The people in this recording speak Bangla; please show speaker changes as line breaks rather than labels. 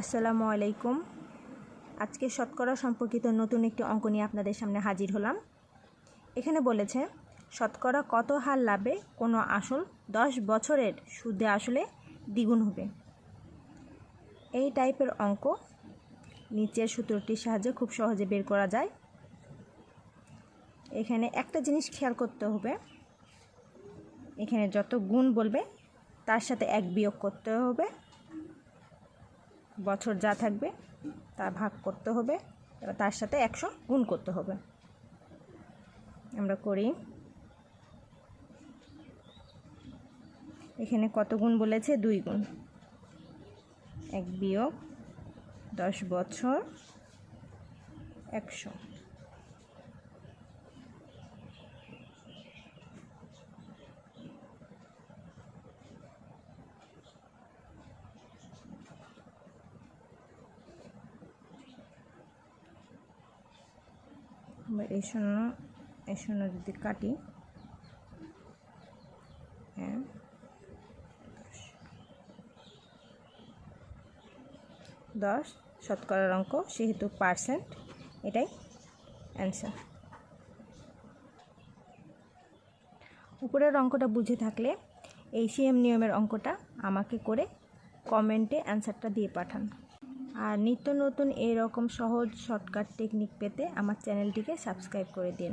আসসালামু আলাইকুম। আজকে শতকরা সম্পর্কিত নতুন একটি অঙ্ক নিয়ে আপনাদের সামনে হাজির হলাম। এখানে বলেছে, শতকরা কত হার লাভে কোনো আসল দশ বছরের সুদে আসলে দ্বিগুণ হবে? এই টাইপের অঙ্ক নিচের সূত্রটির সাহায্যে খুব সহজে বের করা যায়। এখানে একটা জিনিস খেয়াল করতে হবে। এখানে যত গুণ বলবে, তার সাথে এক বিয়োগ করতে হবে। বছর যা থাকবে তা ভাগ করতে হবে। এবার তার সাথে একশো গুণ করতে হবে। আমরা করি। এখানে কত গুণ বলেছে? দুই গুণ। এক বিয়োগ দশ বছর একশো। এই শূন্য এই শূন্য যদি কাটি হ্যাঁ। দশ, শতকরার অঙ্ক, সেহেতু পার্সেন্ট, এটাই অ্যান্সার। উপরের অঙ্কটা বুঝে থাকলে এই সিএম নিয়মের অঙ্কটা আমাকে করে কমেন্টে অ্যান্সারটা দিয়ে পাঠান। আর নিত্য নতুন এরকম সহজ শর্টকাট টেকনিক পেতে আমার চ্যানেলটিকে সাবস্ক্রাইব করে দিন।